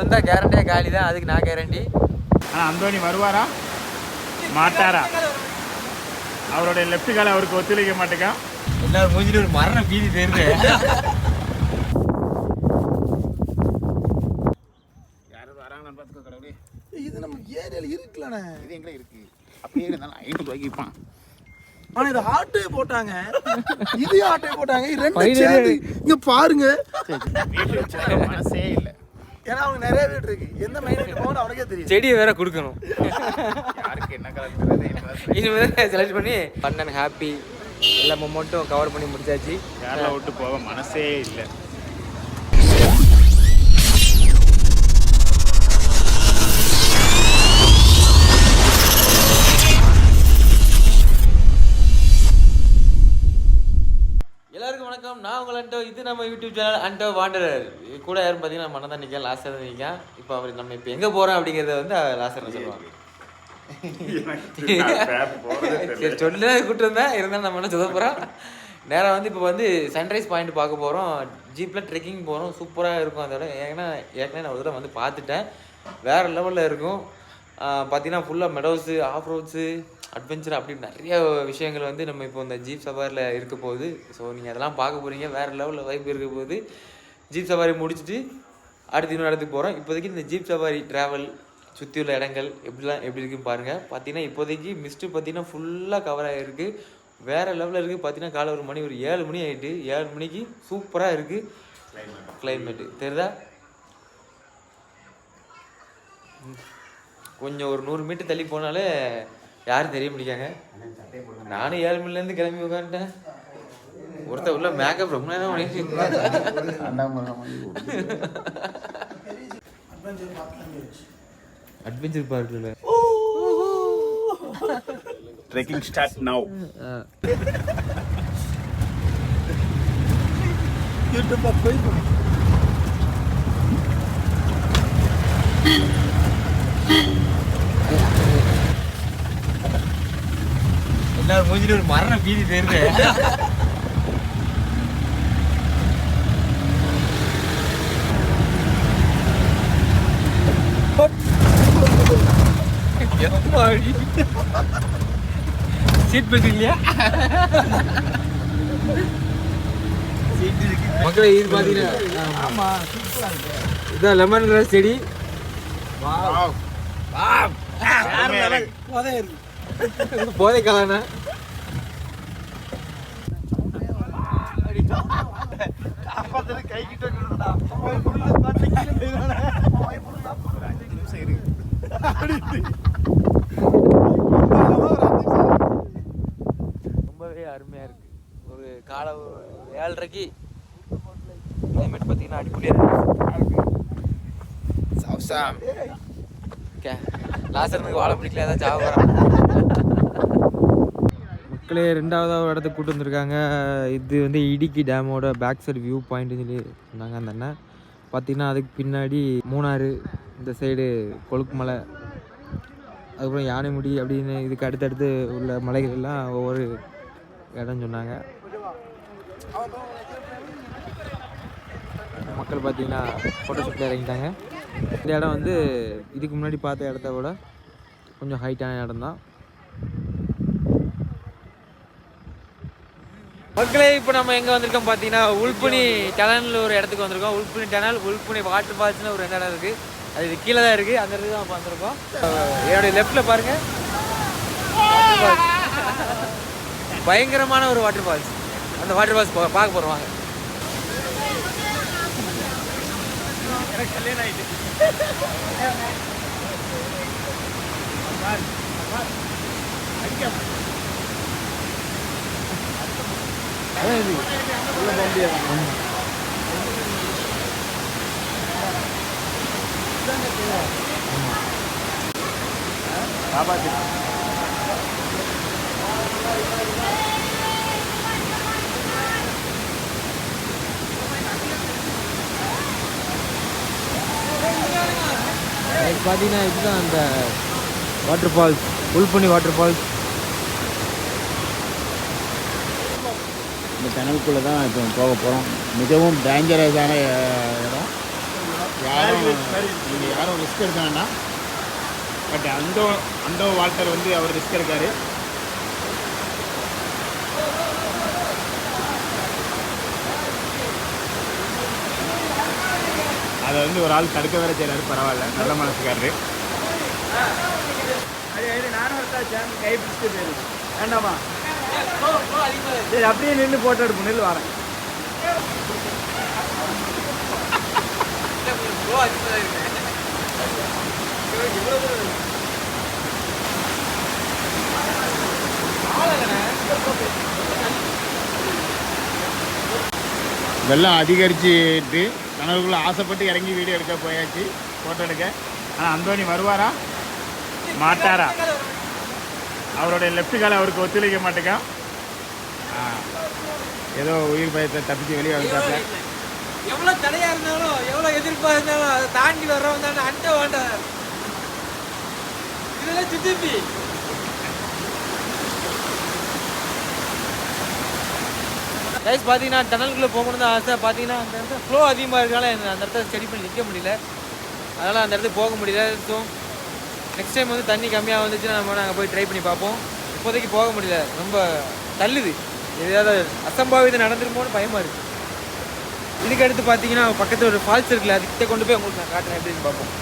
விழுந்தா கேரண்டியாக காலி தான். அதுக்கு நான் கேரண்டி ஆனால் அந்தோனி வருவாரா? மாட்டாரா? அவருடைய லெஃப்ட் காலை அவருக்கு ஒத்துழைக்க மாட்டேங்க எல்லாரும் மூஞ்சிட்டு ஒரு மரண பீதி தெரியுது யாரும் வராங்கன்னு பார்த்துக்கோ கடவுளே. இது நம்ம ஏரியால இருக்குல்லண்ணே இது எங்கே இருக்கு? அப்படியே இருந்தாலும் ஐநூறு ரூபாய்க்கு விற்பான் ஆனா இது ஆட்டோயே போட்டாங்க. இது ஆட்டோயே போட்டாங்க. ரெண்டு. சேர்ந்து இங்க பாருங்க. மனசே இல்லை. ஏன்னா அவங்க நிறைய வீடு இருக்கு. எந்த வீட்டு போகணும் அவனுக்கே தெரியும். செடியை வேற கொடுக்கணும். யாருக்கு என்ன கலர் இனிமேல் செலக்ட் பண்ணி ஃபன் அண்ட் ஹாப்பி எல்லா மொமெண்ட்டும் கவர் பண்ணி முடிச்சாச்சு. கேரளா விட்டு போக மனசே இல்லை. அண்டோ இது நம்ம யூடியூப் சேனல் அண்டோ வாண்டரர். கூட யாரும் பார்த்தீங்கன்னா மன தான் நிற்க லாஸ்ட் தான் நிற்க இப்போ அவர் நம்ம இப்போ எங்கே போகிறோம் அப்படிங்கிறத வந்து லாஸ்ட் சொல்லுவாங்க. சரி சொல்ல கூட்டு இருந்தாலும் நம்ம என்ன சொல்ல போகிறோம் நேராக வந்து இப்போ வந்து சன்ரைஸ் பாயிண்ட் பார்க்க போகிறோம் ஜீப்பில் ட்ரெக்கிங் போகிறோம் சூப்பராக இருக்கும் அந்த இடம் ஏன்னா ஏற்கனவே நான் ஒரு தடவை வந்து பார்த்துட்டேன். வேறு லெவலில் இருக்கும். பார்த்தீங்கன்னா ஃபுல்லாக மெடோஸு ஆஃப் ரோட்ஸு அட்வென்ச்சர் அப்படி நிறைய விஷயங்கள் வந்து நம்ம இப்போ இந்த ஜீப் சவாரியில் இருக்க போகுது ஸோ நீங்கள் அதெல்லாம் பார்க்க போகிறீங்க வேறு லெவலில் வைப் இருக்க போகுது ஜீப் சவாரி முடிச்சுட்டு அடுத்து இன்னொரு இடத்துக்கு போகிறோம் இப்போதைக்கு இந்த ஜீப் சவாரி ட்ராவல் சுற்றி உள்ள இடங்கள் எப்படிலாம் எப்படி இருக்குன்னு பாருங்கள் பார்த்தீங்கன்னா இப்போதைக்கு மிஸ்ட்டு பார்த்தீங்கன்னா ஃபுல்லாக கவர் ஆகிருக்கு வேறு லெவலில் இருக்குது பார்த்தீங்கன்னா காலை ஒரு மணி ஒரு ஏழு மணி ஆகிட்டு ஏழு மணிக்கு சூப்பராக இருக்குது கிளைமேட்டு தெரியுதா? கொஞ்சம் ஒரு நூறு மீட்டர் தள்ளி போனாலே யாரும் தெரிய முடியாங்க நானும் ஏழு மணிலேருந்து கிளம்பி உட்காந்துட்டேன். ஒருத்தர் உள்ள மேக்கப் ரொம்ப நேரம் பண்ணிட்டு இருந்தா. அட்வென்ச்சர் பார்க்கில் ட்ரெக்கிங் ஸ்டார்ட் நவ் யூடியூப் போய் எல்லாரும் மூஞ்சிட்டு ஒரு மரண பீதி தெரியுது சீட் பெல்ட் இல்லையா? மக்களே இது பார்த்தீங்கன்னா ஆமா. சூப்பரா இருக்கு இதான் லெமன் கிராஸ் செடி போதே இருக்கு போதை கை கிட்ட ரொம்பவே அருமையாக இருக்குது ஒரு காலை ஏழரைக்கு கிளைமேட் பார்த்தீங்கன்னா அடிப்படையாக ஓகே லாஸ்டருக்கு வாழ பிடிக்கல ஏதாவது சாப்பிட்றேன் மக்களே ரெண்டாவதாக ஒரு இடத்துக்கு கூட்டு வந்திருக்காங்க. இது வந்து இடுக்கி டேமோட பேக் சைடு வியூ பாயிண்ட்னு சொல்லி சொன்னாங்க அந்த அண்ணன். பார்த்திங்கன்னா அதுக்கு பின்னாடி மூணாறு இந்த சைடு கொழுக்குமலை அதுக்கப்புறம் யானைமுடி அப்படின்னு இதுக்கு அடுத்தடுத்து உள்ள மலைகள் எல்லாம் ஒவ்வொரு இடம் சொன்னாங்க. மக்கள் பார்த்தீங்கன்னா ஃபோட்டோஷூட்டில் இறங்கிட்டாங்க. இந்த இடம் வந்து இதுக்கு முன்னாடி பார்த்த இடத்த விட கொஞ்சம் ஹைட்டான இடம் தான் மக்களே இப்போ நம்ம எங்கே வந்திருக்கோம் பார்த்தீங்கன்னா உள்புனி டெனல் ஒரு இடத்துக்கு வந்திருக்கோம். உள்புனி டெனல் உள்புனி வாட்டர் ஃபால்ஸ்னு ஒரு ரெண்டு இடம் இருக்குது அது இது கீழே தான் இருக்குது அந்த இடத்துக்கு தான் வந்திருக்கோம். என்னுடைய லெஃப்ட்டில் பாருங்கள் பயங்கரமான ஒரு வாட்டர் ஃபால்ஸ் அந்த வாட்டர் ஃபால்ஸ் பார்க்க போகிறோம் வாங்க. இது பார்த்தீங்கன்னா இதுதான் அந்த வாட்டர் ஃபால்ஸ் உள்புனி வாட்டர் ஃபால்ஸ் இந்த டனலுக்குள்ளே தான் இப்போ போக போகிறோம் மிகவும் டேஞ்சரஸான இடம் யாரும் நீங்கள் யாரும் ரிஸ்க் எடுக்க வேண்டாம் பட் அந்தோ அந்தோ வால்டர் வந்து அவர் ரிஸ்க் எடுக்காரு அதை வந்து ஒரு ஆள் தடுக்க வேற செய்கிறாரு பரவாயில்ல நல்ல மனசுக்காரரு நானும் கை பிடிச்சிட்டு போயிருக்கேன் வேண்டாமா சரி அப்படியே நின்று போட்டோ எடுப்போம். நெல் வரேன். வெள்ளம் அதிகரிச்சுட்டு கனவுக்குள்ளே ஆசைப்பட்டு இறங்கி வீடியோ எடுக்க போயாச்சு ஃபோட்டோ எடுக்க. ஆனால் அந்தோனி வருவாரா? மாட்டாரா? அவருடைய லெஃப்ட் கால அவருக்கு ஒத்துழைக்க மாட்டேங்க ஏதோ உயிர் பயத்தை தப்பிச்சு வெளியே வந்து எவ்வளவு தடையா இருந்தாலும் எவ்வளவு எதிர்ப்பா இருந்தாலும் அதை தாண்டி வர்றவன் தானே அண்ட வேண்டாம் இதெல்லாம் சுத்திப்பி. கைஸ் பார்த்தீங்கன்னா டனலுக்குள்ளே போகணும்னு தான் ஆசை. பார்த்தீங்கன்னா அந்த இடத்துல ஃப்ளோ அதிகமாக இருக்கனால அந்த இடத்துல ஸ்டடி பண்ணி நிற்க முடியல. அதனால் அந்த இடத்துக்கு போக முடியல. ஸோ நெக்ஸ்ட் டைம் வந்து தண்ணி கம்மியாக வந்துச்சுன்னா நம்ம நாங்கள் போய் ட்ரை பண்ணி பார்ப்போம். இப்போதைக்கு போக முடியல. ரொம்ப தள்ளுது. ஏதாவது அசம்பாவிதம் நடந்துருமோன்னு பயமாக இருக்குது இதுக்கு அடுத்து பார்த்தீங்கன்னா பக்கத்தில் ஒரு ஃபால்ஸ் இருக்குல்ல அதுக்கிட்ட கொண்டு போய் உங்களுக்கு நான் காட்டுறேன் எப்படின்னு பார்ப்போம்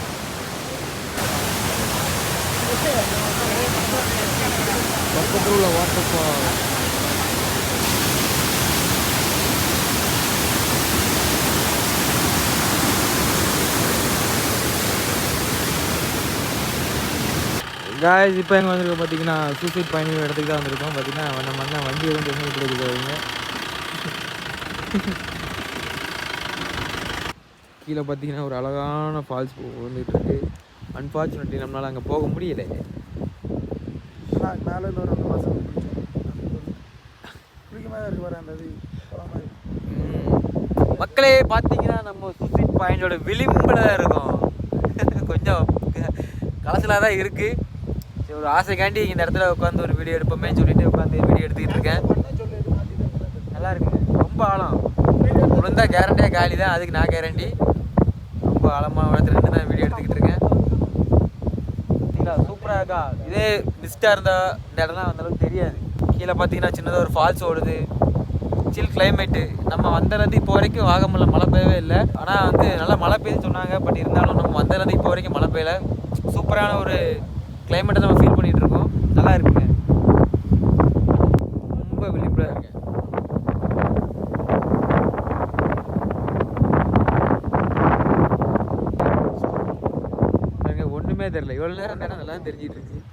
பக்கத்தில் உள்ள வாட்டர் ஃபால் காய்ஸ் இப்போ எங்கே வந்திருக்க பார்த்தீங்கன்னா சூசைட் பயணி இடத்துக்கு தான் வந்திருக்கோம். பார்த்தீங்கன்னா நம்ம அண்ணன் வண்டி எதுவும் தெரிஞ்சு கொடுக்குறாங்க கீழே பார்த்தீங்கன்னா ஒரு அழகான ஃபால்ஸ் வந்துட்டு இருக்கு அன்ஃபார்ச்சுனேட்லி நம்மளால் அங்கே போக முடியல. இன்னொரு ரெண்டு மாதம் குளிக்க மாதிரி இருக்கு பாரு அந்த. மக்களே பார்த்தீங்கன்னா நம்ம சூசைட் பாயிண்டோட விளிம்பில் இருக்கோம். கொஞ்சம் கலசலாக தான் இருக்குது சரி ஒரு ஆசைக்காண்டி இந்த இடத்துல உட்காந்து ஒரு வீடியோ எடுப்போமே சொல்லிட்டு உட்காந்து வீடியோ எடுத்துக்கிட்டு இருக்கேன். நல்லா இருக்குங்க ரொம்ப ஆழம். விழுந்தா கேரண்டியாக காலி தான். அதுக்கு நான் கேரண்டி ரொம்ப ஆழமான இடத்துல நின்று தான் வீடியோ எடுத்துக்கிட்டு இருக்கேன். சரிங்களா சூப்பராக இருக்கா? இதே மிஸ்டாக இருந்தால் இந்த இடம்லாம் வந்தாலும் தெரியாது. கீழே பார்த்தீங்கன்னா சின்னதாக ஒரு ஃபால்ஸ் ஓடுது. சில் கிளைமேட்டு நம்ம வந்தது இப்போ வரைக்கும் வாகமல்ல மழை பெய்யவே இல்லை. ஆனால் வந்து நல்லா மழை பெய்யுன்னு சொன்னாங்க. பட் இருந்தாலும் நம்ம வந்தது இப்போ வரைக்கும் மழை பெய்யலை. சூப்பரான ஒரு கிளைமேட்டை நம்ம ஃபீல் பண்ணிகிட்டு இருக்கோம் நல்லா இருக்குங்க. ரொம்ப விழிப்புறாக இருக்கு. ஒன்றுமே தெரில தெரியல. இவ்வளவு நேரம் தானே நல்லா தெரிஞ்சிட்டு இருந்துச்சு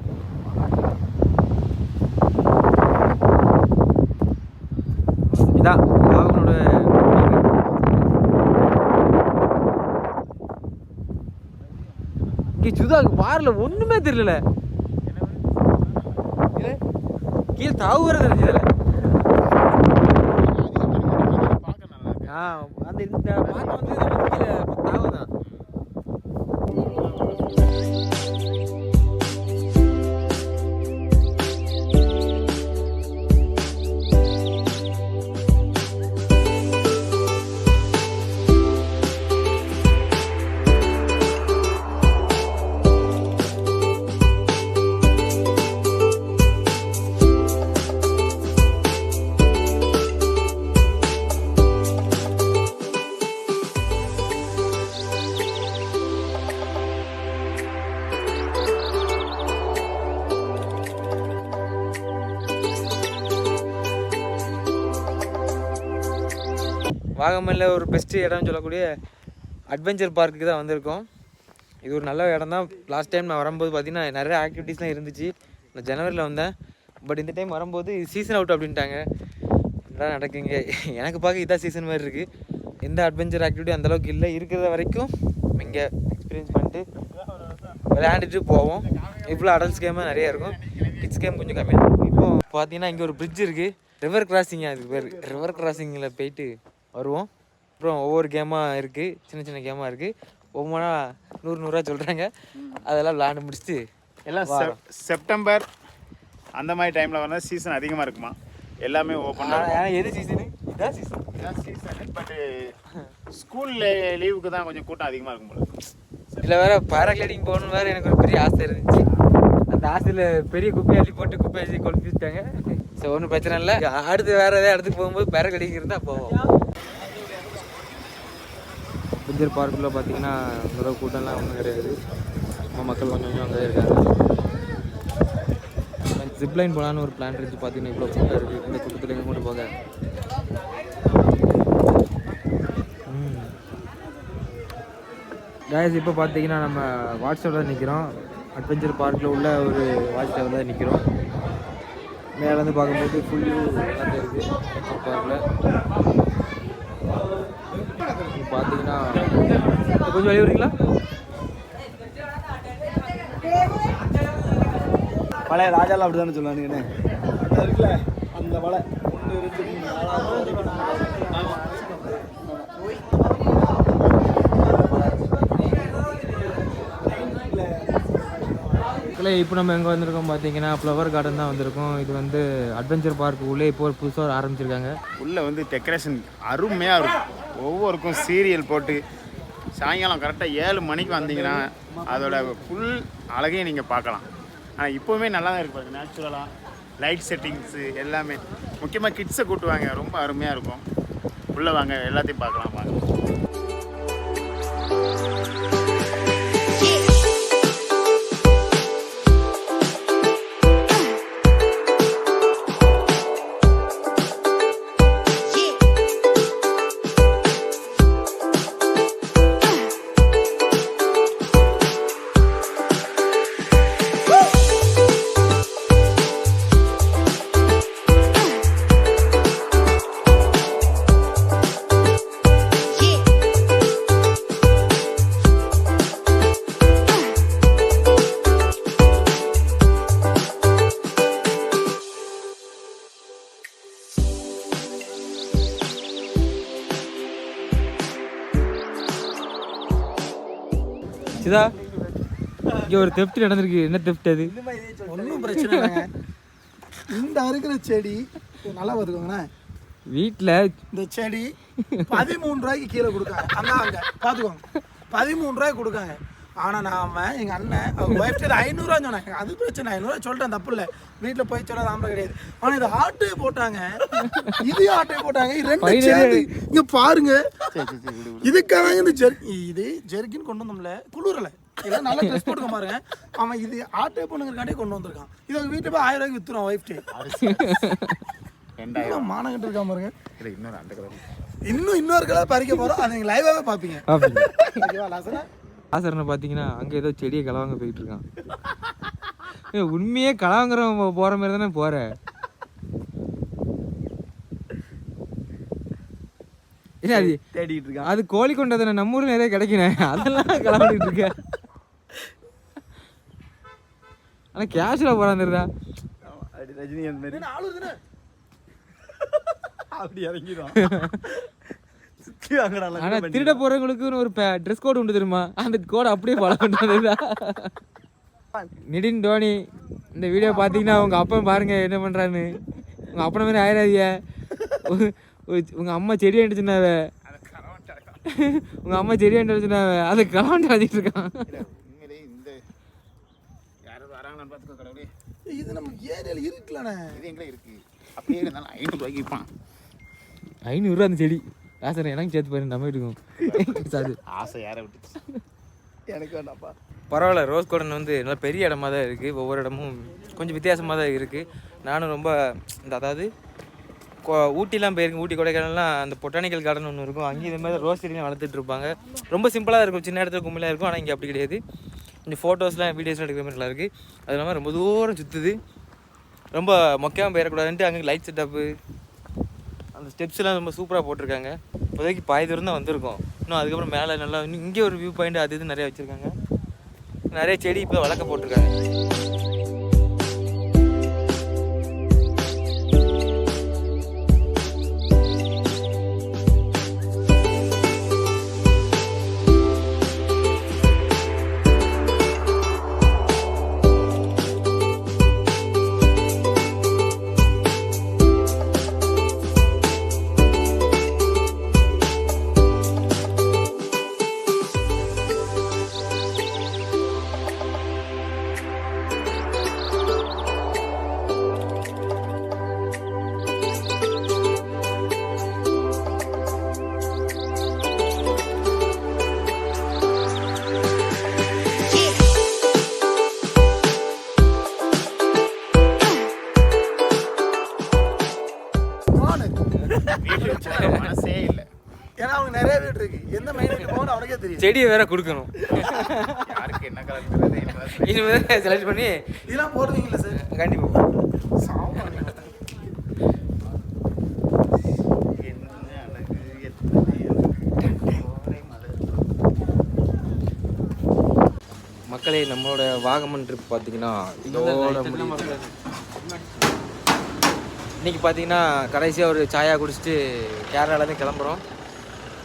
இதான். இங்க சுதா பார்ல ஒண்ணுமே தெரியல. கீழே தாவுற தெரிஞ்சதுல பார்க்க நல்லா இருக்கு. ஆ அந்த இந்த பார்க்க வந்து கீழே தாவுதான் வாகமல்ல ஒரு பெஸ்ட்டு இடம்னு சொல்லக்கூடிய அட்வென்ச்சர் பார்க்குக்கு தான் வந்திருக்கோம். இது ஒரு நல்ல இடம் தான் லாஸ்ட் டைம் நான் வரும்போது பார்த்திங்கன்னா நிறைய ஆக்டிவிட்டீஸ்லாம் இருந்துச்சு. நான் ஜனவரியில் வந்தேன். பட் இந்த டைம் வரும்போது சீசன் அவுட் அப்படின்ட்டாங்க. நல்லா நடக்குங்க? எனக்கு பார்க்க இதான் சீசன் மாதிரி இருக்குது எந்த அட்வென்ச்சர் ஆக்டிவிட்டி அந்தளவுக்கு இல்லை. இருக்கிற வரைக்கும் இங்கே எக்ஸ்பீரியன்ஸ் பண்ணிட்டு விளையாண்டுட்டு போவோம். இவ்வளோ அடல்ட்ஸ் கேமாக நிறைய இருக்கும். கிட்ஸ் கேம் கொஞ்சம் கம்மியாக இருக்கும் இப்போ பார்த்தீங்கன்னா இங்கே ஒரு பிரிட்ஜ் இருக்குது ரிவர் கிராசிங் அதுக்கு பேர். ரிவர் கிராசிங்கில் போயிட்டு வருவோம். அப்புறம் ஒவ்வொரு கேமாக இருக்குது சின்ன சின்ன கேமாக இருக்குது ஒவ்வொன்றா நூறு நூறுரூவா சொல்கிறாங்க அதெல்லாம் விளாண்டு முடிச்சுட்டு எல்லாம் செப்டம்பர் அந்த மாதிரி டைமில் வந்தால் சீசன் அதிகமாக இருக்குமா? எல்லாமே ஓப்பன் ஆனால் எது சீசனு இதான் சீசன் சீசன் பட் ஸ்கூல் லீவுக்கு தான் கொஞ்சம் கூட்டம் அதிகமாக இருக்கும் போல. இதில் வேற பேராகிளைடிங் போகணும் வேற எனக்கு ஒரு பெரிய ஆசை இருந்துச்சு. அந்த ஆசையில் பெரிய குப்பையை அள்ளி போட்டு குப்பை வச்சு கொளுத்திட்டாங்க ஸோ ஒன்றும் பிரச்சனை இல்லை. அடுத்து வேற ஏதாவது இடத்துக்கு போகும்போது பேராகிளைடிங் இருந்தால் போவோம். பிஞ்சர் பார்க்குள்ளே பார்த்தீங்கன்னா அவ்வளோ கூட்டம்லாம் ஒன்றும் கிடையாது. நம்ம மக்கள் கொஞ்சம் கொஞ்சம் அங்கே இருக்காங்க. ஜிப்லைன் போகலான்னு ஒரு பிளான் இருந்துச்சு. பார்த்தீங்கன்னா இவ்வளோ கூட்டம் இருக்குது இந்த கூட்டத்தில் எங்கே கொண்டு போக கேஸ் இப்போ பார்த்தீங்கன்னா நம்ம வாட்ச் தான் நிற்கிறோம் அட்வென்ச்சர் பார்க்கில் உள்ள ஒரு வாட்ச் டவர் தான் நிற்கிறோம் மேலேருந்து பார்க்கும்போது ஃபுல் இருக்குது அட்வென்ச்சர் பார்க்கில் கொஞ்சம் வெளியே வரீங்களா? பழைய ராஜாலாம் அப்படி தானே சொல்லுவானுங்கண்ணே இருக்குல்ல அந்த வலை. ஒன்று ரெண்டு மூணு நாலாவது இல்லை இப்போ நம்ம எங்கே வந்திருக்கோம் பார்த்தீங்கன்னா ஃப்ளவர் கார்டன் தான் வந்திருக்கோம். இது வந்து அட்வென்ச்சர் பார்க் உள்ளே இப்போ ஒரு புதுசாக ஆரம்பிச்சிருக்காங்க. உள்ளே வந்து டெக்கரேஷன் அருமையாக இருக்கும். ஒவ்வொருக்கும் சீரியல் போட்டு சாயங்காலம் கரெக்டாக ஏழு மணிக்கு வந்தீங்கன்னா அதோட ஃபுல் அழகையும் நீங்கள் பார்க்கலாம். ஆனால் இப்போவுமே நல்லா தான் இருக்கு நேச்சுரலாக லைட் செட்டிங்ஸு எல்லாமே. முக்கியமாக கிட்ஸை கூட்டுவாங்க ரொம்ப அருமையாக இருக்கும். உள்ளே வாங்க எல்லாத்தையும் பார்க்கலாம் வாங்க. சிதா இங்கே ஒரு தெப்ட் நடந்திருக்கு. என்ன தெப்ட் அது? ஒன்றும் பிரச்சனை இந்த இருக்கிற செடி நல்லா பார்த்துக்கோங்களேன். வீட்டில் இந்த செடி பதிமூணு ரூபாய்க்கு கீழே கொடுக்காங்க. அண்ணா அங்கே. பார்த்துக்கோங்க. பதிமூணு ரூபாய்க்கு கொடுக்காங்க. ஆனால் நாம எங்கள் அண்ணன் அவங்க ஒய்ஃப் சரி ஐநூறுரூவா சொன்னாங்க. அது பிரச்சனை ஐநூறுரூவா சொல்லிட்டேன் தப்பு இல்லை. வீட்டில் போய் சொல்லாத ஆம்பளை கிடையாது. ஆனால் இது ஆட்டே போட்டாங்க. இது ஆட்டே போட்டாங்க. இது ரெண்டு. சேர்ந்து இங்கே பாருங்க. இதுக்காக இந்த ஜெர் இது ஜெர்கின் கொண்டு வந்தோம்ல குளிரலை. இதெல்லாம் நல்லா ட்ரெஸ் போட்டுக்க பாருங்க. அவன் இது ஆட்டே பொண்ணுங்கிறக்காண்டே கொண்டு வந்திருக்கான். இது அவங்க வீட்டு போய் ஆயிரம் ரூபாய்க்கு வித்துரும் ஒய்ஃப்டே ரெண்டாயிரம். மானங்கிட்டு இருக்கான் பாருங்க. இல்லை இன்னொரு அந்த கலர் இன்னும் இன்னொரு கலர் பறிக்க போறோம். அதை நீங்க லைவாவே பாப்பீங்க ஓகேவா லாசனா ஆசரனை பார்த்தீங்கன்னா அங்கே ஏதோ செடியை களவாங்க போயிட்டு இருக்கான். ஏய், உண்மையே களவாங்கிறவன் போகிற மாதிரி தானே போகிற இல்லை அது தேடிட்டு இருக்கான். அது கோழி கொண்டதானே நம்ம ஊரில் நிறைய கிடைக்கணும் அதெல்லாம் கிளம்பிட்டு இருக்க. ஆனால் கேஷில் போகிறாந்துருதா ரஜினி அந்த மாதிரி. அப்படி இறங்கிடும் வாங்கடா ஆனால் திருட போகிறவங்களுக்குன்னு ஒரு ட்ரெஸ் கோடு உண்டு தெரியுமா? அந்த கோடை அப்படியே ஃபாலோ பண்ணுறதுதா நிடின் தோனி இந்த வீடியோ பார்த்தீங்கன்னா உங்கள் அப்பா பாருங்க என்ன பண்ணுறான்னு உங்கள் அப்பனை மாதிரி ஆயிராதிய உங்கள் அம்மா செடி சொன்னாவ உங்கள் அம்மா செடி சொன்னாவ அதை கலவாண்டு அடிச்சிட்டு இருக்கான். இது நம்ம ஏரியால இருக்குல்லண்ணே இது எங்கே இருக்கு? அப்படியே இருந்தாலும் ஐநூறுரூவாய்க்கு விற்பான் ஐநூறுரூவா அந்த செடி. ராசன் எனக்கு சேர்த்து பாரு நம்ம வீட்டுக்கும் சாரி. ஆசை யாரை விட்டுச்சு? எனக்கு வேண்டாப்பா பரவாயில்ல ரோஸ் கார்டன் வந்து நல்லா பெரிய இடமா தான் இருக்குது ஒவ்வொரு இடமும் கொஞ்சம் வித்தியாசமாக தான் இருக்குது நானும் ரொம்ப இந்த அதாவது கொ- ஊட்டிலாம் போயிருக்கேன். ஊட்டி கொடைக்கானல்லாம் அந்த பொட்டானிக்கல் கார்டன் ஒன்று இருக்கும். அங்கேயும் இதே மாதிரி ரோஸ் செடிலாம் வளர்த்துட்டு இருப்பாங்க. ரொம்ப சிம்பிளாக இருக்கும். சின்ன இடத்துல கும்பலாக இருக்கும். ஆனால் இங்கே அப்படி கிடையாது. இந்த ஃபோட்டோஸ்லாம் வீடியோஸ்லாம் எடுக்கிற மாதிரி நல்லா இருக்குது அது இல்லாமல் ரொம்ப தூரம் சுற்றுது ரொம்ப மொக்கையாக போயிடக்கூடாதுன்ட்டு அங்கே லைட் செட்டப்பு அந்த ஸ்டெப்ஸ்லாம் ரொம்ப சூப்பராக போட்டிருக்காங்க. இப்போதைக்கு பாய் தூரம் தான் வந்திருக்கோம். இன்னும் அதுக்கப்புறம் மேலே நல்லா இங்கே ஒரு வியூ பாயிண்ட் அது இது நிறைய வச்சுருக்காங்க. நிறைய செடி இப்போ வளர்க்க போட்டிருக்காங்க. செடியை வேற கொடுக்கணும். யாருக்கு என்ன கலர் இனிமேல் செலக்ட் பண்ணி இதெல்லாம் போடுவீங்களா சார் கண்டிப்பாக மக்களே நம்மளோட வாகமன் ட்ரிப் பார்த்தீங்கன்னா இதோட. இன்னைக்கு பார்த்தீங்கன்னா கடைசியாக ஒரு சாயா குடிச்சிட்டு கேரளாலேருந்து கிளம்புறோம்.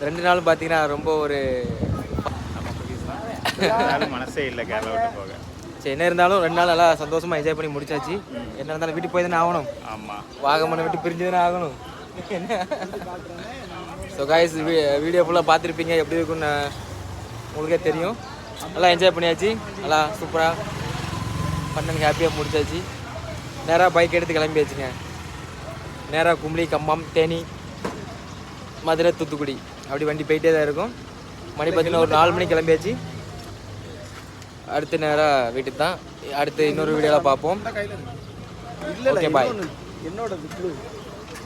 ரெண்டு நாள் பார்த்தீங்கன்னா ரொம்ப ஒரு மனசே இல்லை கேரளா விட்டு போக. சரி என்ன இருந்தாலும் ரெண்டு நாள் நல்லா சந்தோஷமாக என்ஜாய் பண்ணி முடிச்சாச்சு. என்ன இருந்தாலும் வீட்டுக்கு போய் தானே ஆகணும். ஆமாம் வாகமனை விட்டு பிரிஞ்சு தானே ஆகணும் ஸோ காய்ஸ் வீடியோ ஃபுல்லாக பார்த்துருப்பீங்க. எப்படி இருக்குன்னு உங்களுக்கே தெரியும். நல்லா என்ஜாய் பண்ணியாச்சு. நல்லா சூப்பராக பண்ணு ஹாப்பியாக முடிச்சாச்சு. நேராக பைக் எடுத்து கிளம்பியாச்சுங்க. நேராக கும்பளி கம்பம் தேனி மதுரை தூத்துக்குடி. அப்படி வண்டி போயிட்டே தான் இருக்கும். மணி பார்த்தீங்கன்னா ஒரு நாலு மணிக்கு கிளம்பியாச்சு. அடுத்து நேராக வீட்டுக்கு தான் அடுத்து இன்னொரு வீடியோவில் பார்ப்போம். Okay, bye. என்னோட